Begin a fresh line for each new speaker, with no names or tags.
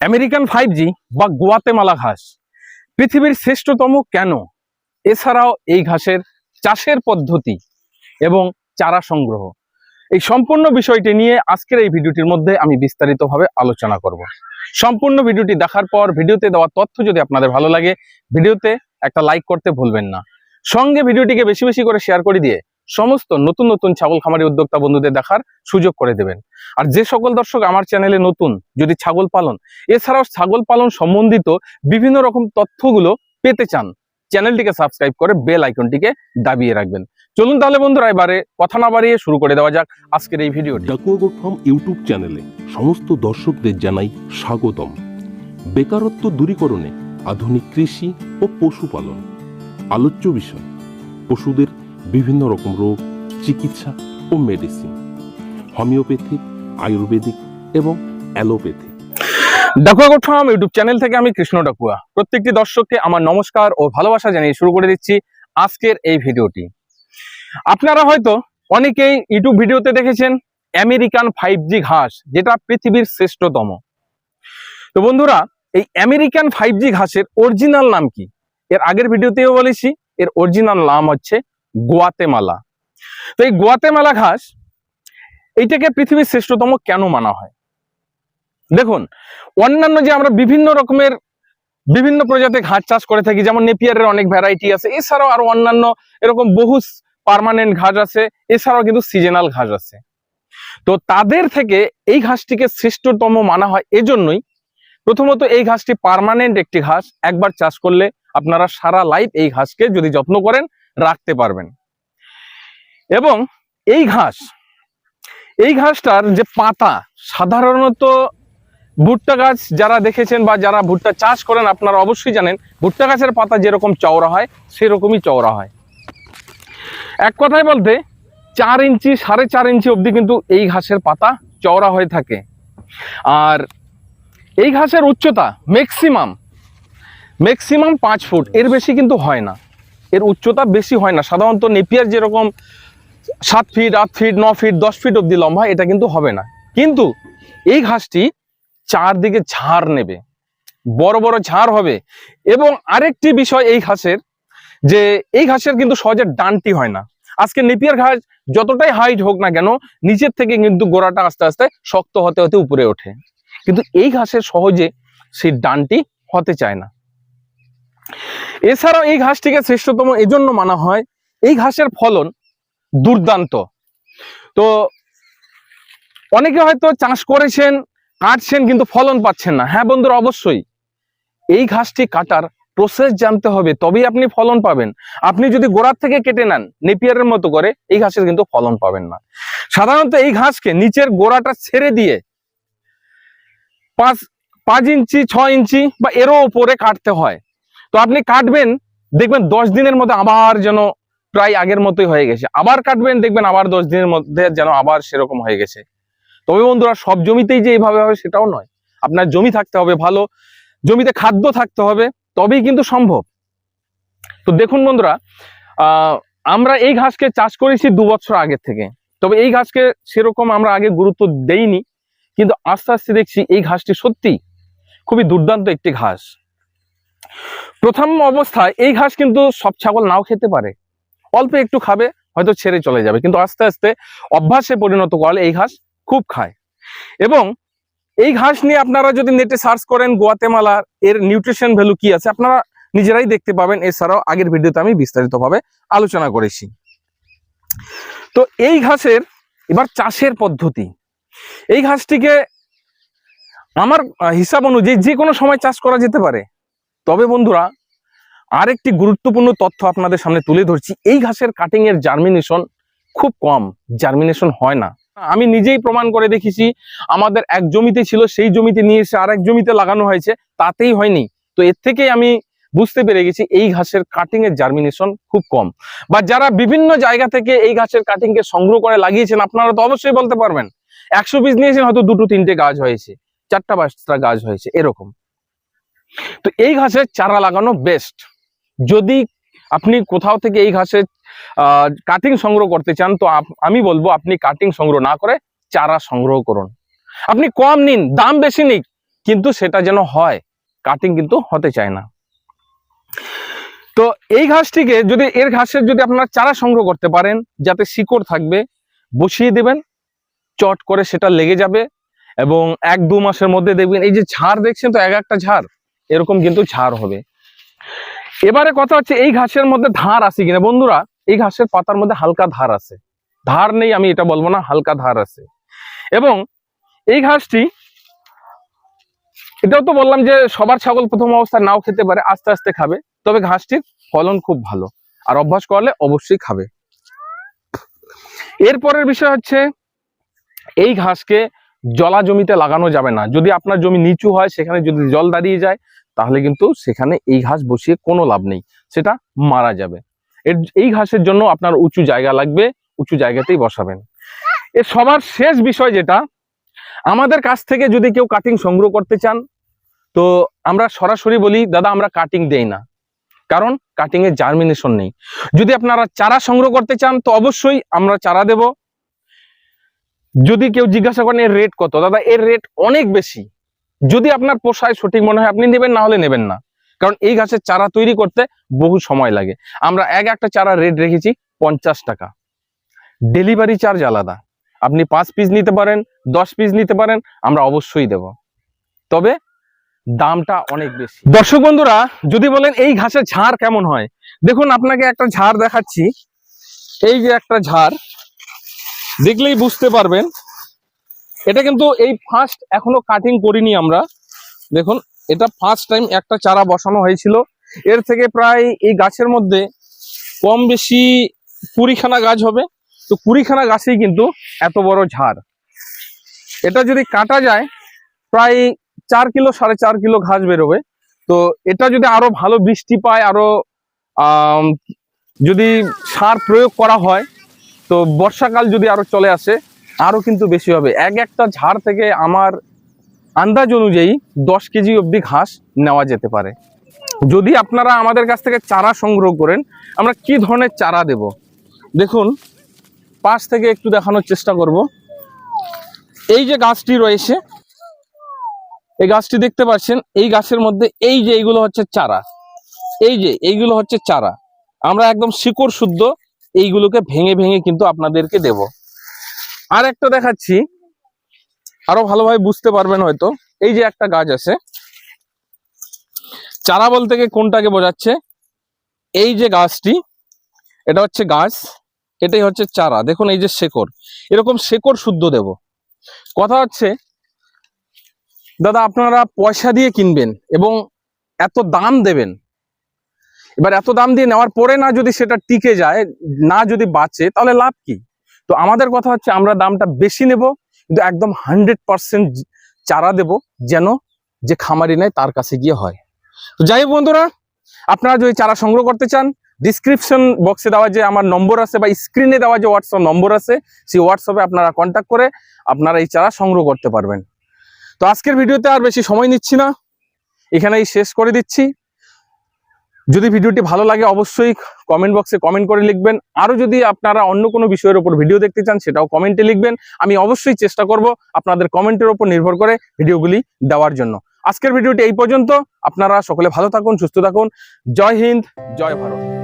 American five G বা গোয়াতেমালা ঘাস। পৃথিবীর শ্রেষ্ঠতম কেন? এছাড়াও এই ঘাসের চাষের পদ্ধতি এবং চারা সংগ্রহ। এই সম্পূর্ণ বিষয়টি নিয়ে আজকের এই ভিডিওটির মধ্যে আমি বিস্তারিতভাবে আলোচনা করব। সম্পূর্ণ ভিডিওটি দেখার পর ভিডিওতে দেওয়া তথ্য যদি আপনাদের ভালো লাগে, ভিডিওতে একটা লাইক করতে ভুলবেন না। সঙ্গে ভিডিওটিকে বেশি বেশি করে শেয়ার করে দিয়ে সমস্ত নতুন নতুন ছাগল খামারি উদ্যোক্তা বন্ধুদের দেখার সুযোগ করে দেবেন। আর যে সকল দর্শক আমার চ্যানেলে নতুন, যদি ছাগল পালন, এছাড়াও ছাগল পালন সম্বন্ধিত বিভিন্ন রকম তথ্যগুলো পেতে চান চ্যানেলটিকে সাবস্ক্রাইব করে বেল আইকনটিকে দাবিয়ে রাখবেন। চলুন তাহলে বন্ধুরা, এবারে কথা না বাড়িয়ে শুরু করে দেওয়া যাক আজকের এই ভিডিওটি
ডাকুয়াগোট ইউটিউব চ্যানেলে সমস্ত দর্শকদের জানাই স্বাগতম। বেকারত্ব দূরীকরণে আধুনিক কৃষি ও পশুপালন। আলোচ্য বিষয়, পশুদের বিভিন্ন রকম রোগ, চিকিৎসা ও মেডিসিন হোমিওপ্যাথিক আয়ুর্বেদিক এবং অ্যালোপ্যাথিক
ডাকুয়া গোঠাম ইউটিউব চ্যানেল থেকে আমি কৃষ্ণ ডাকুয়া। প্রত্যেকটি দর্শককে আমার নমস্কার ও ভালোবাসা জানিয়ে শুরু করে দিচ্ছি আজকের এই ভিডিওটি। আপনারা হয়তো অনেকেই ইউটিউব ভিডিওতে দেখেছেন আমেরিকান ফাইভ জি ঘাস, যেটা পৃথিবীর শ্রেষ্ঠতম। তো বন্ধুরা, এই আমেরিকান ফাইভ জি ঘাসের অরিজিনাল নাম কি? এর আগের ভিডিওতেও বলেছি, এর অরিজিনাল নাম হচ্ছে গোয়াতেমালা। তো এই গোয়াতেমালা ঘাস, এইটাকে পৃথিবীর শ্রেষ্ঠতম কেন মানা হয়? দেখুন, অন্যান্য যে আমরা বিভিন্ন রকমের বিভিন্ন প্রজাতির ঘাস চাষ করে থাকি, যেমন নেপিয়ারের অনেক ভ্যারাইটি আছে, এছাড়াও আরও অন্যান্য এরকম বহু পারমানেন্ট ঘাস আছে, এছাড়াও কিন্তু সিজনাল ঘাস আছে। তো তাদের থেকে এই ঘাসটিকে শ্রেষ্ঠতম মানা হয় এজন্যই প্রথমত এই ঘাসটি পারমানেন্ট একটি ঘাস, একবার চাষ করলে আপনারা সারা লাইফ এই ঘাসকে যদি যত্ন করেন রাখতে পারবেন। এবং এই ঘাস, এই ঘাসটার যে পাতা, সাধারণত ভুট্টা গাছ যারা দেখেছেন বা যারা ভুট্টা চাষ করেন, আপনারা অবশ্যই জানেন, ভুট্টা গাছের পাতা যেরকম চওড়া হয়, সেরকমই চওড়া হয়। এক কথায় বলতে, চার ইঞ্চি, সাড়ে চার ইঞ্চি অবধি কিন্তু এই ঘাসের পাতা চওড়া হয়ে থাকে। আর এই ঘাসের উচ্চতা ম্যাক্সিমাম ম্যাক্সিমাম পাঁচ ফুট, এর বেশি কিন্তু হয় না। এর উচ্চতা বেশি হয় না। সাধারণত নেপিয়ার যেরকম সাত ফিট আট ফিট ন ফিট দশ ফিট অবধি লম্বা এটা কিন্তু হবে না। কিন্তু এই ঘাসটি চারদিকে ঝাড় নেবে। বড় বড় ঝাড় হবে। এবং আরেকটি বিষয় এই ঘাসের, যে এই ঘাসের কিন্তু সহজে ডানটি হয় না। আজকে নেপিয়ার ঘাস যতটাই হাইট হোক না কেন, নিচের থেকে কিন্তু গোড়াটা আস্তে আস্তে শক্ত হতে হতে উপরে ওঠে। কিন্তু এই ঘাসের সহজে সেই ডানটি হতে চায় না। এছাড়াও এই ঘাসটিকে শ্রেষ্ঠতম এজন্য মানা হয়। এই ঘাসের ফলন দুর্দান্ত। তো অনেকে হয়তো চাষ করেছেন, কাটছেন কিন্তু ফলন পাচ্ছেন না। হ্যাঁ বন্ধুরা, অবশ্যই। এই ঘাসটি কাটার প্রসেস জানতে হবে, তবেই আপনি ফলন পাবেন। আপনি যদি গোড়ার থেকে কেটে নেন, নেপিয়ারের মতো করে, এই ঘাসের কিন্তু ফলন পাবেন না। সাধারণত এই ঘাসকে নিচের গোড়াটা ছেড়ে দিয়ে পাঁচ পাঁচ ইঞ্চি ছ ইঞ্চি বা এরও উপরে কাটতে হয়। তো আপনি কাটবেন, দেখবেন দশ দিনের মধ্যে আবার যেন প্রায় আগের মতোই হয়ে গেছে। আবার কাটবেন, দেখবেন আবার দশ দিনের মধ্যে যেন আবার সেরকম হয়ে গেছে। তবে বন্ধুরা, সব জমিতেই যে এইভাবে হবে সেটাও নয়। আপনার জমি থাকতে হবে ভালো, জমিতে খাদ্য থাকতে হবে, তবেই কিন্তু সম্ভব। তো দেখুন বন্ধুরা আমরা এই ঘাসকে চাষ করেছি দু বছর আগের থেকে। তবে এই ঘাসকে সেরকম আমরা আগে গুরুত্ব দেইনি, কিন্তু আস্তে আস্তে দেখছি এই ঘাসটি সত্যি খুবই দুর্দান্ত একটি ঘাস। প্রথম অবস্থায় এই ঘাস কিন্তু সব ছাগল নাও খেতে পারে। অল্প একটু খাবে, হয়তো ছেড়ে চলে যাবে। কিন্তু আস্তে আস্তে অভ্যাসে পরিণত করলে এই ঘাস খুব খায়। এবং এই ঘাস নিয়ে আপনারা যদি নেটে সার্চ করেন গোয়াতেমালার এর নিউট্রিশন ভ্যালু কি আছে, আপনারা নিজেরাই দেখতে পাবেন। এছাড়াও আগের ভিডিওতে আমি বিস্তারিতভাবে আলোচনা করেছি। তো এই ঘাসের এবার চাষের পদ্ধতি। এই ঘাসটিকে আমার হিসাব অনুযায়ী যে কোনো সময় চাষ করা যেতে পারে। তবে বন্ধুরা, আরেকটি গুরুত্বপূর্ণ তথ্য আপনাদের সামনে তুলে ধরছি। এই ঘাসের কাটিং এর জার্মিনেশন খুব কম জার্মিনেশন হয় না। আমি নিজেই প্রমাণ করে দেখেছি আমাদের এক জমিতে ছিল, সেই জমিতে নিয়ে এসে আর এক জমিতে লাগানো হয়েছে, তাতেই হয়নি। তো এর থেকেই আমি বুঝতে পেরে গেছি, এই ঘাসের কাটিং এর জার্মিনেশন খুব কম। বা যারা বিভিন্ন জায়গা থেকে এই ঘাসের কাটিং কে সংগ্রহ করে লাগিয়েছেন, আপনারা তো অবশ্যই বলতে পারবেন। একশো পিস নিয়েছেন হয়তো দুটো তিনটে গাছ হয়েছে, চারটা পাঁচটা গাছ হয়েছে, এরকম। তো এই ঘাসের চারা লাগানো বেস্ট যদি আপনি কোথাও থেকে এই ঘাসের কাটিং সংগ্রহ করতে চান, তো আমি বলব আপনি কাটিং সংগ্রহ না করে চারা সংগ্রহ করুন। আপনি কম নিন, দাম বেশি নিক, কিন্তু সেটা যেন হয়। কাটিং কিন্তু হতে চায় না। তো এই ঘাসটিকে যদি, এর ঘাসের যদি আপনারা চারা সংগ্রহ করতে পারেন, যাতে শিকড় থাকবে, বসিয়ে দেবেন, চট করে সেটা লেগে যাবে, এবং এক দু মাসের মধ্যে দেখবেন, এই যে ঝাড় দেখছেন তো, এক একটা ঝাড়? এরকম কিন্তু ঝাড় হবে। এবারে কথা হচ্ছে এই ঘাসের মধ্যে ধার আছে কিনা? বন্ধুরা, এই ঘাসের পাতার মধ্যে হালকা ধার আছে। ধার নেই আমি এটা বলব না, হালকা ধার আছে। এবং এই ঘাসটি, এটাও তো বললাম যে সবার ছাগল প্রথম অবস্থায় নাও খেতে পারে, আস্তে আস্তে খাবে। তবে ঘাসটির ফলন খুব ভালো, আর অভ্যাস করলে অবশ্যই খাবে। এরপরের বিষয় হচ্ছে, এই ঘাসকে জলা জমিতে লাগানো যাবে না। যদি আপনার জমি নিচু হয়, সেখানে যদি জল দাঁড়িয়ে যায়, তাহলে কিন্তু সেখানে এই ঘাস বসিয়ে কোনো লাভ নেই। সেটা মারা যাবে। এর এই ঘাসের জন্য আপনার উঁচু জায়গা লাগবে, উঁচু জায়গাতেই বসাবেন। এর সবার শেষ বিষয় যেটা, আমাদের কাছ থেকে যদি কেউ কাটিং সংগ্রহ করতে চান, তো আমরা সরাসরি বলি, দাদা, আমরা কাটিং দেই না। কারণ কাটিং এর জার্মিনেশন নেই। যদি আপনারা চারা সংগ্রহ করতে চান, তো অবশ্যই আমরা চারা দেব। যদি কেউ জিজ্ঞাসা করেন এর রেট কত? দাদা, এর রেট অনেক বেশি। যদি আপনার পোষায় সঠিক মনে হয়, আপনি নেবেন, না হলে নেবেন না। কারণ এই গাছের চারা তৈরি করতে বহু সময় লাগে। আমরা এক একটা চারা রেট রেখেছি পঞ্চাশ টাকা। ডেলিভারি চার্জ আলাদা। আপনি পাঁচ পিস নিতে পারেন, দশ পিস নিতে পারেন, আমরা অবশ্যই দেব। তবে দামটা অনেক বেশি। দর্শক বন্ধুরা, যদি বলেন এই ঘাসের ঝাড় কেমন হয়? দেখুন, আপনাকে একটা ঝাড় দেখাচ্ছি। এই যে একটা ঝাড় দেখলেই বুঝতে পারবেন। এটা কিন্তু এই ফার্স্ট এখনও কাটিং করিনি আমরা। দেখুন, এটা ফার্স্ট টাইম একটা চারা বসানো হয়েছিল। এর থেকে প্রায় এই গাছের মধ্যে কম বেশি কুড়িখানা গাছ হবে। তো কুড়িখানা গাছেই কিন্তু এত বড় ঝাড়। এটা যদি কাটা যায়, প্রায় চার কিলো, সাড়ে চার কিলো ঘাস বেরোবে। তো এটা যদি আরও ভালো বৃষ্টি পায়, আরও যদি সার প্রয়োগ করা হয় তো বর্ষাকাল যদি আরও চলে আসে, আরও কিন্তু বেশি হবে। এক একটা ঝাড় থেকে আমার আন্দাজ অনুযায়ী দশ কেজি অবধি ঘাস নেওয়া যেতে পারে। যদি আপনারা আমাদের কাছ থেকে চারা সংগ্রহ করেন, আমরা কি ধরনের চারা দেব? দেখুন, পাশ থেকে একটু দেখানোর চেষ্টা করব। এই যে গাছটি রয়েছে, এই গাছটি দেখতে পাচ্ছেন, এই গাছের মধ্যে এই যে এইগুলো হচ্ছে চারা। এই যে এইগুলো হচ্ছে চারা। আমরা একদম শিকড় শুদ্ধ এইগুলোকে ভেঙে ভেঙে কিন্তু আপনাদেরকে দেব। আর একটা দেখাচ্ছি। আরও ভালোভাবে বুঝতে পারবেন হয়তো। এই যে একটা গাছ আছে। চারা বলতে কোনটাকে বোঝাচ্ছে? এই যে গাছটি, এটা হচ্ছে গাছ, এটাই হচ্ছে চারা। দেখুন এই যে শেকড়। এরকম শেকড় শুদ্ধ দেব। কথা হচ্ছে, দাদা আপনারা পয়সা দিয়ে কিনবেন এবং এত দাম দেবেন। এবার এত দাম দিয়ে নেওয়ার পরে না যদি সেটা টিকে যায়, না যদি বাঁচে, তাহলে লাভ কি? তো আমাদের কথা হচ্ছে আমরা দামটা বেশি নেব, কিন্তু একদম হান্ড্রেড পার্সেন্ট চারা দেব যেন যে খামারি নেয় তার কাছে গিয়ে হয়। তো যাই বন্ধুরা, আপনারা যদি চারা সংগ্রহ করতে চান ডিসক্রিপশন বক্সে দেওয়া যে আমার নম্বর আছে বা স্ক্রিনে দেওয়া যে হোয়াটসঅ্যাপ নম্বর আছে, সেই হোয়াটসঅ্যাপে আপনারা কন্ট্যাক্ট করে আপনারা এই চারা সংগ্রহ করতে পারবেন। তো আজকের ভিডিওতে আর বেশি সময় নিচ্ছি না, এখানেই শেষ করে দিচ্ছি। যদি ভিডিওটি ভালো লাগে, অবশ্যই কমেন্ট বক্সে কমেন্ট করে লিখবেন। আরও যদি আপনারা অন্য কোনো বিষয়ের ওপর ভিডিও দেখতে চান, সেটাও কমেন্টে লিখবেন। আমি অবশ্যই চেষ্টা করব আপনাদের কমেন্টের ওপর নির্ভর করে ভিডিওগুলি দেওয়ার জন্য। আজকের ভিডিওটি এই পর্যন্ত। আপনারা সকলে ভালো থাকুন, সুস্থ থাকুন। জয় হিন্দ, জয় ভারত।